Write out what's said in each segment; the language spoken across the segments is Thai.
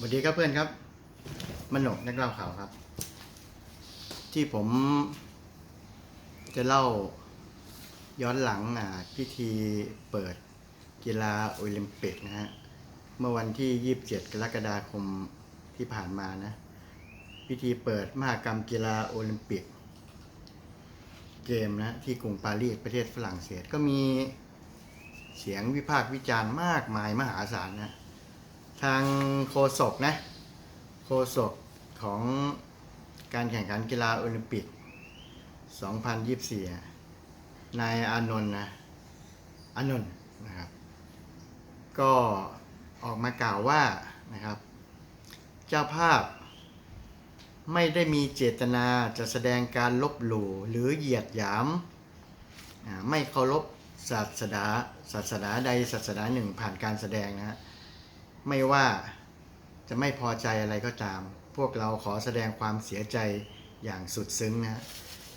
สวัสดีครับเพื่อนครับมนกนักเล่าข่าวครับ ที่ผมจะเล่าย้อนหลังอ่าพิธีเปิดกีฬาโอลิมปิกนะฮะ เมื่อวันที่ 27 กรกฎาคมที่ผ่านมานะ พิธีเปิดมหกรรมกีฬาโอลิมปิก เกมนะที่กรุงปารีสประเทศฝรั่งเศสก็มีเสียงวิพากษ์วิจารณ์มากมายมหาศาลนะ ทางโฆษกนะโฆษกของการแข่งขันกีฬาโอลิมปิก 2024 นายอานนท์นะอานนท์นะครับ ก็ออกมากล่าวว่านะครับ เจ้าภาพไม่ได้มีเจตนาจะแสดงการลบหลู่หรือเหยียดหยาม ไม่เคารพศาสนาศาสนาใดศาสนาหนึ่งผ่านการแสดงนะฮะ ไม่ว่าจะไม่พอใจอะไรก็ตาม พวกเราขอแสดงความเสียใจอย่างสุดซึ้งนะ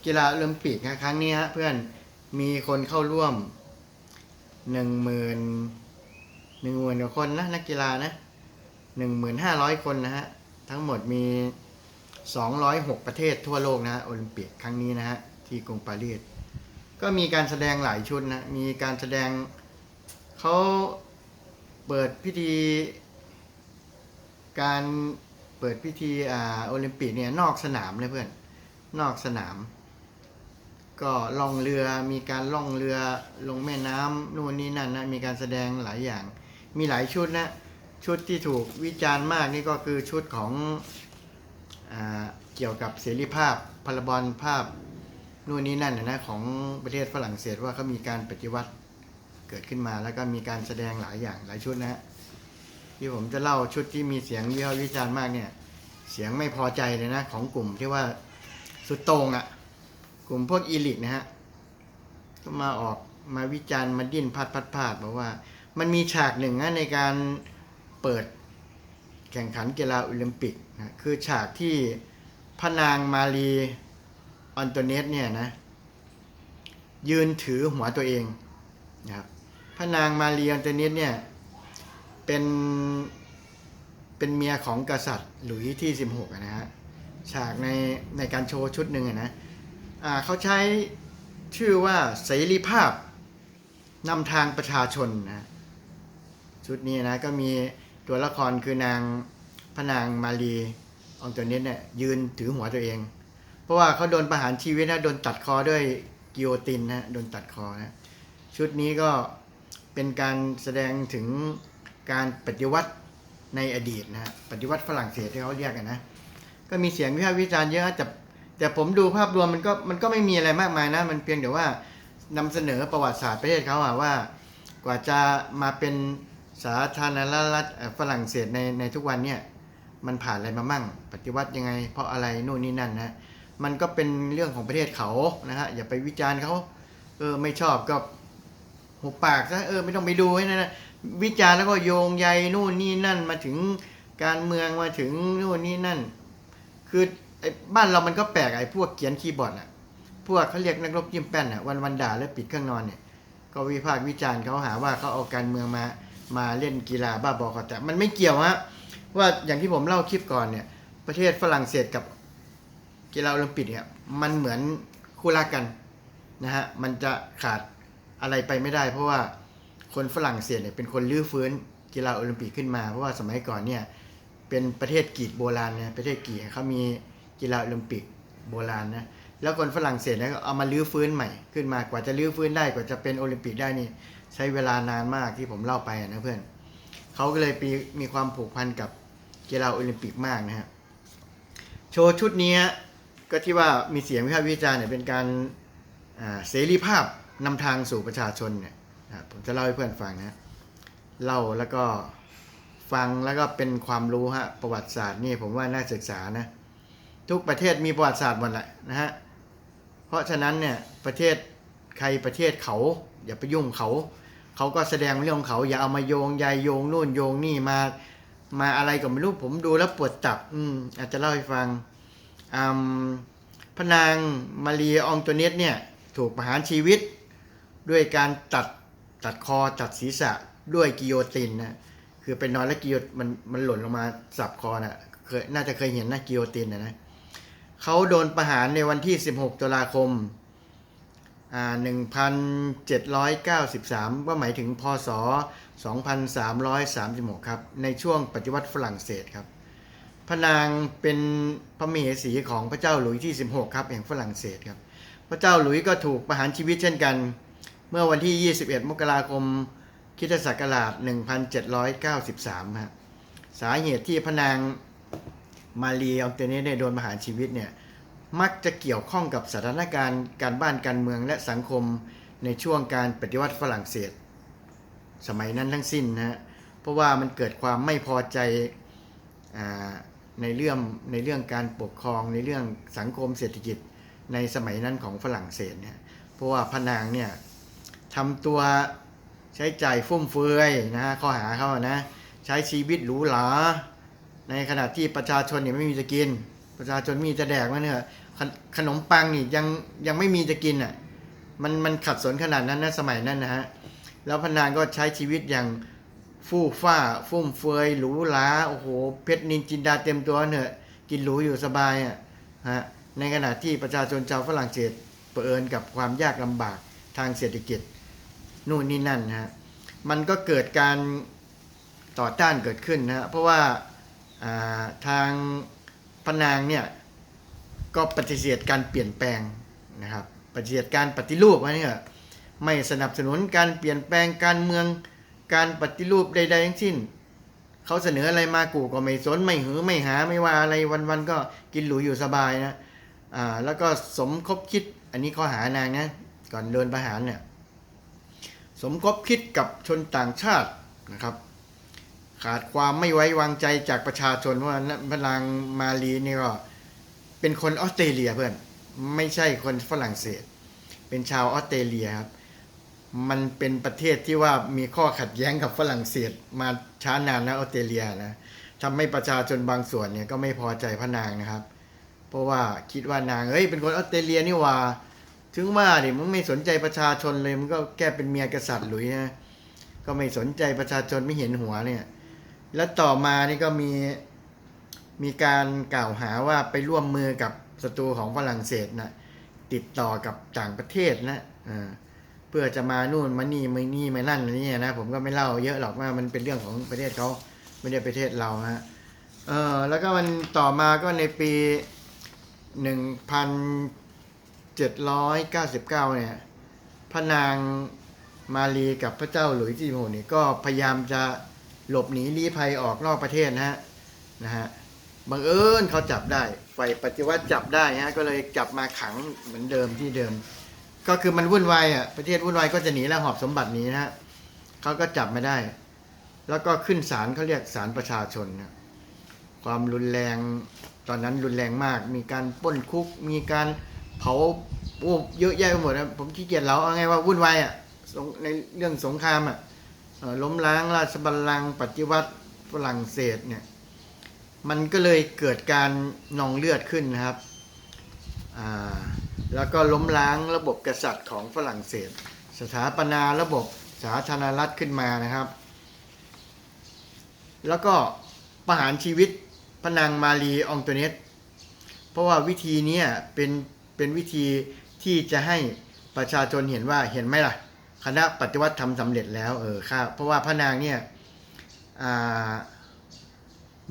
กีฬาโอลิมปิกนะครั้งนี้ฮะเพื่อนมีคนเข้าร่วมหนึ่งหมื่นหนึ่งหมื่นกว่าคนนะนักกีฬานะหนึ่งหมื่นห้าร้อยคนนะฮะทั้งหมดมีสองร้อยหกประเทศทั่วโลกนะโอลิมปิกครั้งนี้นะฮะที่กรุงปารีสก็มีการแสดงหลายชุดนะมีการแสดงเขาเปิดพิธี การเปิดพิธีอ่าโอลิมปิกเนี่ยนอกสนามเลยเพื่อน นอกสนาม ก็ล่องเรือมีการล่องเรือลงแม่น้ำนู่นนี่นั่นนะมีการแสดงหลายอย่าง มีหลายชุดนะชุดที่ถูกวิจารณ์มากนี่ก็คือชุดของอเกี่ยวกับเสรีภาพพลบอลภาพนู่นนี่นั่นนะของประเทศฝรั่งเศสว่าเขามีการปฏิวัติเกิดขึ้นมาแล้วก็มีการแสดงหลายอย่างหลายชุดนะฮะ ที่ผมจะเล่าชุดที่มีเสียงวิพากษ์วิจารณ์มากเนี่ย เสียงไม่พอใจเลยนะของกลุ่มที่ว่าสุดโต่งอะ่ะ กลุ่มพวกอีลิทนะฮะก็มาออกมาวิจารณ์มาดิ้นพัดพัดพาดบอกว่า มันมีฉากหนึ่งนะในการเปิดแข่งขันกีฬาโอลิมปิกนะคือฉากที่พนางมารีออนโตเนสเนี่ยนะ ยืนถือหัวตัวเองนะครับพนางมารีอันโตเนสเนี่ย เป็นเป็นเมียของกษัตริย์หลุยที่ 16นะฮะฉากในในการโชว์ชุดหนึ่งอะนะอ่าเขาใช้ชื่อว่าเสรีภาพนำทางประชาชนนะชุดนี้นะก็มีตัวละครคือนางพนางมารีองโตเนียสเนี่ยยืนถือหัวตัวเอง เพราะว่าเขาโดนประหารชีวิตนะโดนตัดคอด้วยกิโยตินนะโดนตัดคอนะชุดนี้ก็เป็นการแสดงถึง การปฏิวัติในอดีตนะฮะปฏิวัติฝรั่งเศสที่เขาเรียกกันนะ ก็มีเสียงวิพากษ์วิจารณ์เยอะแต่แต่ผมดูภาพรวมมันก็มันก็ไม่มีอะไรมากมายนะ มันเพียงแต่ว่านำเสนอประวัติศาสตร์ประเทศเขาอะว่า กว่าจะมาเป็นสาธารณรัฐฝรั่งเศสในในทุกวันเนี่ยมันผ่านอะไรมามั่ง ปฏิวัติยังไง เพราะอะไรนู่นนี่นั่นนะมันก็เป็นเรื่องของประเทศเขานะฮะอย่าไปวิจารณ์เขาเออไม่ชอบก็หุบปากซะเออไม่ต้องไปดูให้นะ วิจารณ์แล้วก็โยงใยนู่นนี่นั่นมาถึงการเมืองมาถึงนู่นนี่นั่น คือไอ้บ้านเรามันก็แปลกไอ้พวกเขียนคีย์บอร์ดอะพวกเขาเรียกนักรบยิ้มแป้นอะวันวันด่าแล้วปิดเครื่องนอนเนี่ย ก็วิพากษ์วิจารณ์เขาหาว่าเขาเอาการเมืองมามาเล่นกีฬาบ้าบอคอแต่มันไม่เกี่ยวฮะว่าอย่างที่ผมเล่าคลิปก่อนเนี่ย ประเทศฝรั่งเศสกับกีฬาโอลิมปิกเนี่ยมันเหมือนคู่รักกันนะฮะมันจะขาดอะไรไปไม่ได้เพราะว่า คนฝรั่งเศสเนี่ยเป็นคนลื้อฟื้นกีฬาโอลิมปิกขึ้นมา เพราะว่าสมัยก่อนเนี่ยเป็นประเทศกรีกโบราณเนี่ยประเทศกรีกเขามีกีฬาโอลิมปิกโบราณนะแล้วคนฝรั่งเศสเนี่ยเอามาลื้อฟื้นใหม่ขึ้นมากว่าจะลื้อฟื้นได้กว่าจะเป็นโอลิมปิกได้นี่ใช้เวลานานมากที่ผมเล่าไปนะเพื่อนเขาก็เลยมีมีความผูกพันกับกีฬาโอลิมปิกมากนะฮะโชว์ชุดนี้ก็ที่ว่ามีเสียงวิพากษ์วิจารณ์เนี่ยเป็นการเสรีภาพนำทางสู่ประชาชนเนี่ย ผมจะเล่าให้เพื่อนฟังนะเล่าแล้วก็ฟังแล้วก็เป็นความรู้ฮะประวัติศาสตร์นี่ผมว่าน่าศึกษานะทุกประเทศมีประวัติศาสตร์หมดแหละนะฮะเพราะฉะนั้นเนี่ยประเทศใครประเทศเขา อย่าไปยุ่งเขา เขาก็แสดงเรื่องของเขา อย่าเอามาโยงใยโยงนู่นโยงนี่มามาอะไรก็ไม่รู้ผมดูแล้วปวดจับ อืมอาจจะเล่าให้ฟังอืมพระนางมารีอองโตเนสเนี่ย ถูกประหารชีวิต ด้วยการตัด ตัดคอตัดศีรษะด้วยกิโยตินนะคือไปนอนแล้วกิโยมันมันหล่นลงมาสับคอน่ะเคยน่าจะเคยเห็นนะกิโยตินนะนะเขาโดนประหารในวันที่ 16ตุลาคมอ่า1793ก็หมายถึงพศ 2336 ครับ ในช่วงปฏิวัติฝรั่งเศสครับพระนางเป็นพระมเหสีของพระเจ้าหลุยที่ 16 ครับแห่งฝรั่งเศสครับ พระเจ้าหลุยก็ถูกประหารชีวิตเช่นกัน เมื่อวันที่ 21 มกราคมคริสตศักราช 1793ฮะสาเหตุที่พระนางมารีอองเตเนสโดนประหารชีวิตเนี่ยมักจะเกี่ยวข้องกับสถานการณ์การบ้านการเมืองและสังคมในช่วงการปฏิวัติฝรั่งเศส สมัยนั้นทั้งสิ้นนะฮะเพราะว่ามันเกิดความไม่พอใจอในเรื่องในเรื่องการปกครองในเรื่องสังคมเศรษฐกิจในสมัยนั้นของฝรั่งเศสเนี่ยเพราะว่าพระนางเนี่ย ทำตัวใช้จ่ายฟุ่มเฟือยนะฮะข้อหาเขานะ ใช้ชีวิตหรูหราในขณะที่ประชาชนเนี่ยไม่มีจะกิน ประชาชนมีจะแดกมันเนี่ยขนมปังนี่ยังยังไม่มีจะกินอะมันมันขัดสนขนาดนั้นนะสมัยนั้นนะฮะแล้วพนางก็ใช้ชีวิตอย่างฟู่ฟ้าฟุ่มเฟือยหรูหราโอ้โหเพชรนินจินดาเต็มตัวเนอะกินหรูอยู่สบายอะฮะในขณะที่ประชาชนชาวฝรั่งเศสเผอิญกับความยากลำบากทางเศรษฐกิจ นู่นนี่นั่นนะฮะมันก็เกิดการต่อต้านเกิดขึ้นนะฮะเพราะว่าาทางพนางเนี่ยก็ปฏิเสธการเปลี่ยนแปลงนะครับปฏิเสธการปฏิรูปว้เนี่ยไม่สนับสนุนการเปลี่ยนแปลงการเมืองการปฏิรูปใดๆทั้งสิ้นเขาเสนออะไรมากูก็ไม่สนไม่หือไม่หาไม่ว่าอะไรวันๆก็กินหรูอยู่สบายนะอ่าแล้วก็สมคบคิดอันนี้ข้อหานางนะก่อนเดินประหารเนี่ย สมคบคิดกับชนต่างชาตินะครับ ขาดความไม่ไว้วางใจจากประชาชนเพราะว่าพลังมาลีนี่ก็เป็นคนออสเตรเลียเพื่อนไม่ใช่คนฝรั่งเศส เป็นชาวออสเตรเลียครับมันเป็นประเทศที่ว่ามีข้อขัดแย้งกับฝรั่งเศสมาช้านานนะออสเตรเลียนะทำให้ประชาชนบางส่วนเนี่ยก็ไม่พอใจพระนางนะครับ เพราะว่าคิดว่านางเอ้ยเป็นคนออสเตรเลียนี่ว่า ถึงว่าดิมึงไม่สนใจประชาชนเลยมึงก็แก้เป็นเมียกษัตริย์หลุยนะก็ไม่สนใจประชาชนไม่เห็นหัวเนี่ย แล้วต่อมานี่ก็มีมีการกล่าวหาว่าไปร่วมมือกับศัตรูของฝรั่งเศสนะติดต่อกับต่างประเทศนะอ่าเพื่อจะมานู่นมานี่มานี่มานั่นอะไรเนี่ยนะผมก็ไม่เล่าเยอะหรอกว่ามันเป็นเรื่องของประเทศเขาไม่ได้ประเทศเราฮะเออแล้วก็มันต่อมาก็ในปีหนึ่งพัน 799 เนี่ยพระนางมารีกับพระเจ้าหลุยส์ที่16นี่ก็พยายามจะหลบหนีลี้ภัยออกนอกประเทศนะฮะนะฮะบังเอิญเขาจับได้ฝ่ายปฏิวัติจับได้ฮะก็เลยจับมาขังเหมือนเดิมที่เดิม ก็คือมันวุ่นวายอะประเทศวุ่นวายก็จะหนีแล้วหอบสมบัตินี้นะฮะเขาก็จับไม่ได้ แล้วก็ขึ้นศาลเขาเรียกศาลประชาชนนะความรุนแรงตอนนั้นรุนแรงมาก มีการป้นคุกมีการ เผาโอ้เยอะแยะไปหมดนะผมขี้เกียจเราเอาไงว่าวุ่นวายอะในเรื่องสงครามอะเอ่อล้มล้างราชบัลลังก์ปฏิวัติฝรั่งเศสเนี่ยมันก็เลยเกิดการนองเลือดขึ้นนะครับแล้วก็ล้มล้างระบบกษัตริย์ของฝรั่งเศส สถาปนาระบบสาธารณรัฐขึ้นมานะครับ แล้วก็ประหารชีวิตพระนางมารีอองโตเนตเพราะว่าวิธีนี้เป็น เป็นวิธีที่จะให้ประชาชนเห็นว่าเห็นไหมล่ะ คณะปฏิวัติทำสำเร็จแล้วเออครับเพราะว่าพระนางเนี่ย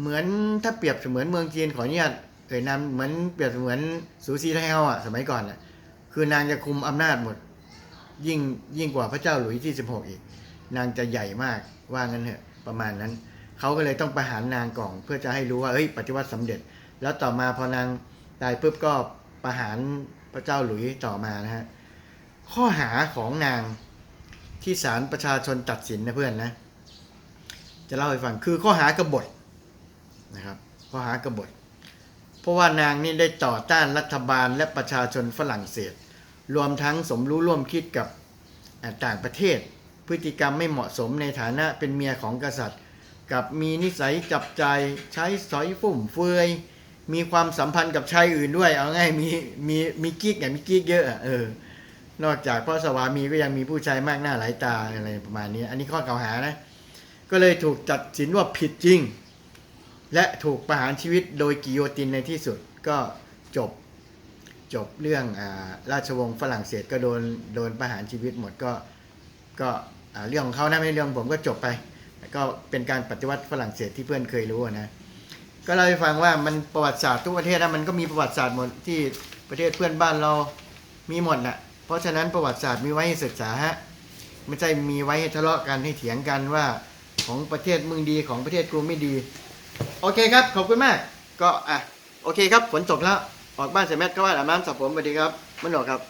เหมือนถ้าเปรียบเสมือนเมืองจีนขออนุญาตเอ่ยนามเหมือนเปรียบเสมือนสูสีไทเฮาอะสมัยก่อนอะคือนางจะคุมอำนาจหมด ยิ่งยิ่งกว่าพระเจ้าหลุยที่16อีก นางจะใหญ่มากว่างั้นเถอะประมาณนั้น เขาก็เลยต้องประหารนางก่อนเพื่อจะให้รู้ว่าเฮ้ยปฏิวัติสำเร็จ แล้วต่อมาพอนางตายปุ๊บก็ ประหารพระเจ้าหลุยส์ต่อมานะฮะข้อหาของนางที่ศาลประชาชนตัดสินนะเพื่อนนะ จะเล่าให้ฟังคือข้อหากบฏนะครับ ข้อหากบฏ เพราะว่านางนี่ได้ต่อต้านรัฐบาลและประชาชนฝรั่งเศส รวมทั้งสมรู้ร่วมคิดกับต่างประเทศ พฤติกรรมไม่เหมาะสมในฐานะเป็นเมียของกษัตริย์ กับมีนิสัยจับใจใช้สอยฟุ่มเฟือย มีความสัมพันธ์กับชายอื่นด้วย เอาง่ายมีมีมีกิ๊กอะมีกิ๊กเยอะเออ นอกจากพ่อสวามีก็ยังมีผู้ชายมากหน้าหลายตาอะไรประมาณนี้ อันนี้ข้อกล่าวหานะ ก็เลยถูกตัดสินว่าผิดจริง และถูกประหารชีวิตโดยกิโยตินในที่สุดก็จบจบเรื่องอราชวงศ์ฝรั่งเศสก็โดนโดนประหารชีวิตหมดก็ก็เรื่องของเขานะไม่ใช่เรื่องผมก็จบไปแล้วก็เป็นการปฏิวัติฝรั่งเศสที่เพื่อนเคยรู้นะ ก็เล่าให้ฟังว่ามันประวัติศาสตร์ทุกประเทศนะมันก็มีประวัติศาสตร์หมดที่ประเทศเพื่อนบ้านเรามีหมดนะเพราะฉะนั้นประวัติศาสตร์มีไว้ให้ศึกษาฮะไม่ใช่มีไว้ให้ทะเลาะกันให้เถียงกันว่าของประเทศมึงดีของประเทศกูไม่ดี โอเคครับขอบคุณมาก ก็อะโอเคครับฝนตกแล้วออกบ้านใส่แมสก็ว่าอาบน้ำสระผมสวัสดีครับมันหนอกครับ